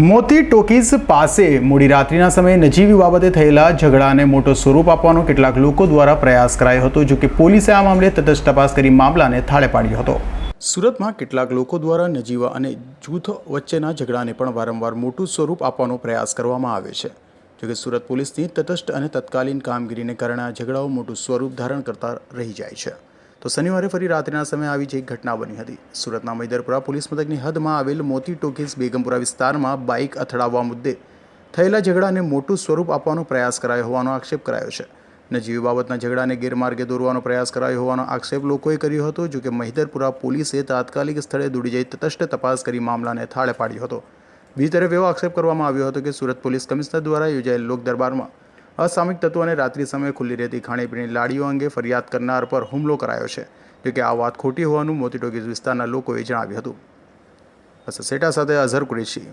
મોતી ટોકીઝ પાસે મોડી રાત્રિના સમયે નજીવી બાબતે થયેલા ઝઘડાને મોટો સ્વરૂપ આપવાનો કેટલાક લોકો દ્વારા પ્રયાસ કરાયો હતો જો કે પોલીસે આ મામલે તટસ્થ તપાસ કરી મામલાને થાળે પાડ્યો હતો. સુરતમાં કેટલાક લોકો દ્વારા નજીવા અને જૂથ વચ્ચેના ઝઘડાને પણ વારંવાર મોટું સ્વરૂપ આપવાનો પ્રયાસ કરવામાં આવે છે. જોકે સુરત પોલીસની તટસ્થ અને તત્કાલીન કામગીરીને કારણે આ ઝઘડાઓ મોટું સ્વરૂપ ધારણ કરતા રહી જાય છે. તો શનિવારે ફરી રાત્રિના સમયે આવી જ એક ઘટના બની હતી. સુરતના મૈદરપુરા પોલીસ મથકની હદમાં આવેલ મોતી ટોકીઝ બેગમપુરા વિસ્તારમાં બાઇક અથડાવવા મુદ્દે થયેલા ઝઘડાને મોટું સ્વરૂપ આપવાનો પ્રયાસ કરાયો હોવાનો આક્ષેપ કરાયો છે. નજીવી બાબતના ઝઘડાને ગેરમાર્ગે દોરવાનો પ્રયાસ કરાયો હોવાનો આક્ષેપ લોકોએ કર્યો હતો, જો કે મહિધરપુરા પોલીસે તાત્કાલિક સ્થળે દોડી જઈ તટસ્થ તપાસ કરી મામલાને થાળે પાડ્યો હતો. બીજી તરફ એવો આક્ષેપ કરવામાં આવ્યો હતો કે સુરત પોલીસ કમિશનર દ્વારા યોજાયેલ લોક દરબારમાં અસામયિક તત્વોને રાત્રિ સમયે ખુલ્લી રહેતી ખાણીપીણી લાડીઓ અંગે ફરિયાદ કરનાર પર હુમલો કરાયો છે જોકે આ વાત ખોટી હોવાનું મોતી ટોકીઝ વિસ્તારના લોકોએ જણાવ્યું હતું. સેટા સાથે અઝહર કુરેશી.